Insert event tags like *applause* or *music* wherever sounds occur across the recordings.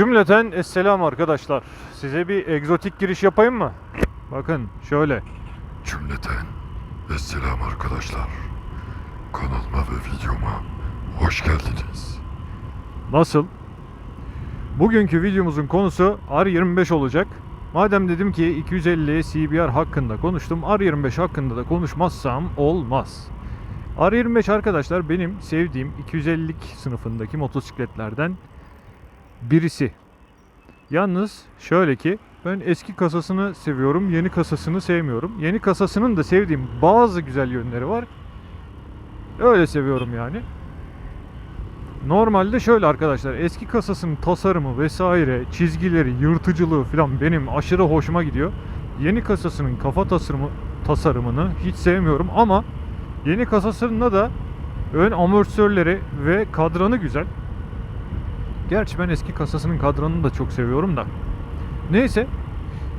Cümleten Esselam arkadaşlar. Size bir egzotik giriş yapayım mı? Bakın şöyle. Cümleten Esselam arkadaşlar. Kanalıma ve videoma hoş geldiniz. Nasıl? Bugünkü videomuzun konusu R25 olacak. Madem dedim ki 250 CBR hakkında konuştum, R25 hakkında da konuşmazsam olmaz. R25 arkadaşlar benim sevdiğim 250'lik sınıfındaki motosikletlerden birisi. Yalnız şöyle ki ben eski kasasını seviyorum, yeni kasasını sevmiyorum. Yeni kasasının da sevdiğim bazı güzel yönleri var. Öyle seviyorum yani. Normalde şöyle arkadaşlar eski kasasının tasarımı vesaire çizgileri yırtıcılığı falan benim aşırı hoşuma gidiyor. Yeni kasasının kafa tasarımı tasarımını hiç sevmiyorum ama yeni kasasında da ön amortisörleri ve kadranı güzel. Gerçi ben eski kasasının kadranını da çok seviyorum da. Neyse.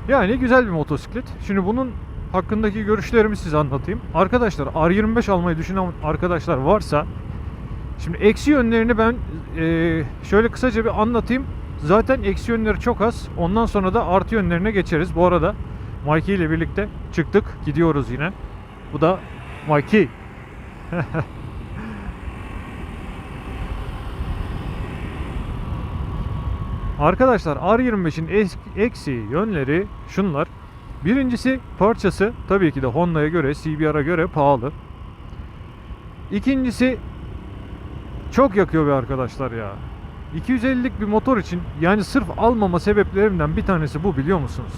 Yani güzel bir motosiklet. Şimdi bunun hakkındaki görüşlerimi size anlatayım. Arkadaşlar R25 almayı düşünen arkadaşlar varsa Şimdi eksi yönlerini ben eee, şöyle kısaca bir anlatayım. Zaten eksi yönleri çok az. Ondan sonra da artı yönlerine geçeriz. Bu arada Mikey ile birlikte çıktık. Gidiyoruz yine. Bu da Mikey. *laughs* Arkadaşlar R25'in es- eksi yönleri şunlar. Birincisi parçası tabii ki de Honda'ya göre, CBR'a göre pahalı. İkincisi çok yakıyor be arkadaşlar ya. 250'lik bir motor için yani sırf almama sebeplerimden bir tanesi bu biliyor musunuz?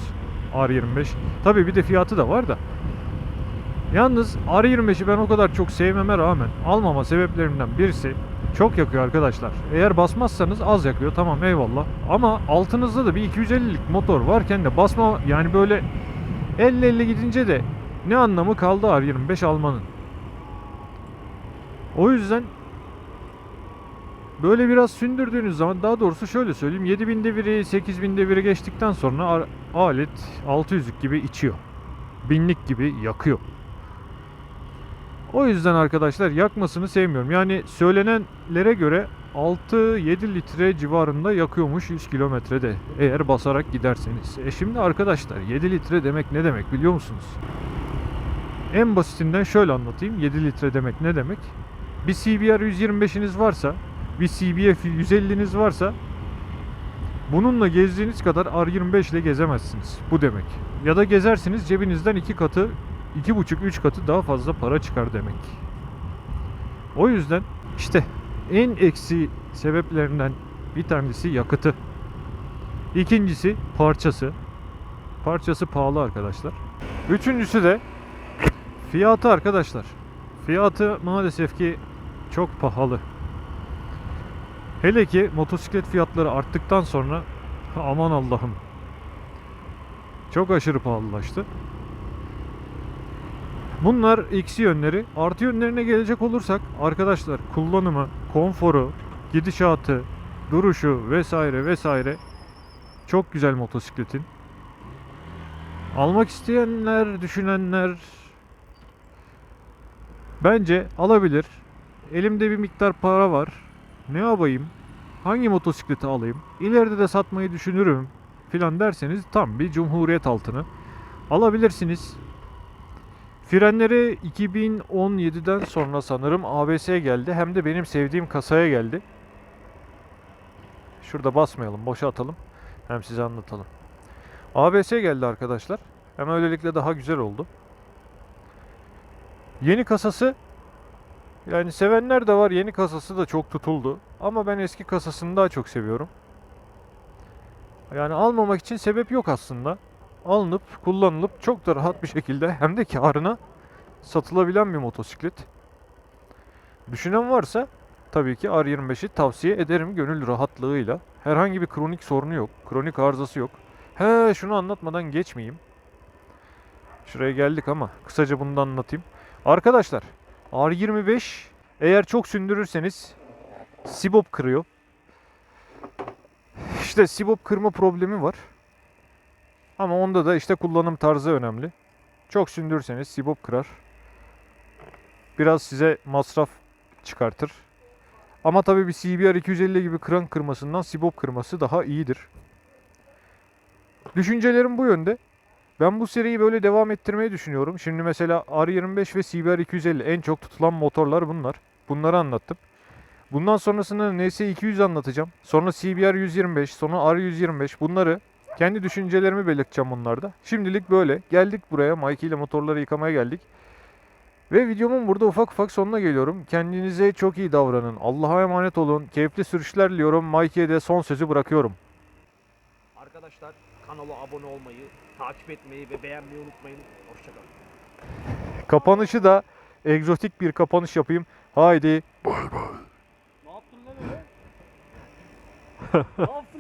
R25. Tabii bir de fiyatı da var da. Yalnız R25'i ben o kadar çok sevmeme rağmen almama sebeplerimden birisi çok yakıyor arkadaşlar. Eğer basmazsanız az yakıyor tamam eyvallah. Ama altınızda da bir 250'lik motor varken de basma yani böyle 50-50 gidince de ne anlamı kaldı R25 almanın. O yüzden böyle biraz sündürdüğünüz zaman daha doğrusu şöyle söyleyeyim 7000 deviri 8000 deviri geçtikten sonra alet 600'lük gibi içiyor. Binlik gibi yakıyor. O yüzden arkadaşlar yakmasını sevmiyorum. Yani söylenenlere göre 6-7 litre civarında yakıyormuş 100 kilometrede eğer basarak giderseniz. E şimdi arkadaşlar 7 litre demek ne demek biliyor musunuz? En basitinden şöyle anlatayım 7 litre demek ne demek? Bir CBR 125'iniz varsa bir CBF 150'niz varsa bununla gezdiğiniz kadar R25 ile gezemezsiniz. Bu demek. Ya da gezersiniz cebinizden iki katı, iki buçuk, üç katı daha fazla para çıkar demek. O yüzden işte en eksi sebeplerinden bir tanesi yakıtı. İkincisi parçası. Parçası pahalı arkadaşlar. Üçüncüsü de fiyatı arkadaşlar. Fiyatı maalesef ki çok pahalı. Hele ki motosiklet fiyatları arttıktan sonra aman Allah'ım. Çok aşırı pahalılaştı. Bunlar eksi yönleri. Artı yönlerine gelecek olursak arkadaşlar kullanımı, konforu, gidişatı, duruşu vesaire vesaire çok güzel motosikletin. Almak isteyenler, düşünenler bence alabilir. Elimde bir miktar para var. Ne yapayım? Hangi motosikleti alayım? İleride de satmayı düşünürüm filan derseniz tam bir cumhuriyet altını alabilirsiniz. Frenleri 2017'den sonra sanırım ABS geldi. Hem de benim sevdiğim kasaya geldi. Şurada basmayalım, boşa atalım. Hem size anlatalım. ABS geldi arkadaşlar. Hem öylelikle daha güzel oldu. Yeni kasası yani sevenler de var. Yeni kasası da çok tutuldu. Ama ben eski kasasını daha çok seviyorum. Yani almamak için sebep yok aslında. Alınıp kullanılıp çok da rahat bir şekilde hem de karına satılabilen bir motosiklet. Düşünen varsa tabii ki R25'i tavsiye ederim gönül rahatlığıyla. Herhangi bir kronik sorunu yok. Kronik arızası yok. He şunu anlatmadan geçmeyeyim. Şuraya geldik ama kısaca bunu da anlatayım. Arkadaşlar R25 eğer çok sündürürseniz sibop kırıyor. İşte sibop kırma problemi var. Ama onda da işte kullanım tarzı önemli. Çok sündürürseniz sibop kırar. Biraz size masraf çıkartır. Ama tabii bir CBR 250 gibi kran kırmasından sibop kırması daha iyidir. Düşüncelerim bu yönde. Ben bu seriyi böyle devam ettirmeyi düşünüyorum. Şimdi mesela R25 ve CBR 250 en çok tutulan motorlar bunlar. Bunları anlattım. Bundan sonrasında NS200 anlatacağım. Sonra CBR 125, sonra R125 bunları kendi düşüncelerimi belirteceğim bunlarda. Şimdilik böyle. Geldik buraya. Mikey ile motorları yıkamaya geldik. Ve videomun burada ufak ufak sonuna geliyorum. Kendinize çok iyi davranın. Allah'a emanet olun. Keyifli sürüşler diliyorum. Mikey'e de son sözü bırakıyorum. Arkadaşlar kanala abone olmayı, takip etmeyi ve beğenmeyi unutmayın. Hoşçakalın. Kapanışı da egzotik bir kapanış yapayım. Haydi Bay bay. Ne yaptın lan öyle? *laughs*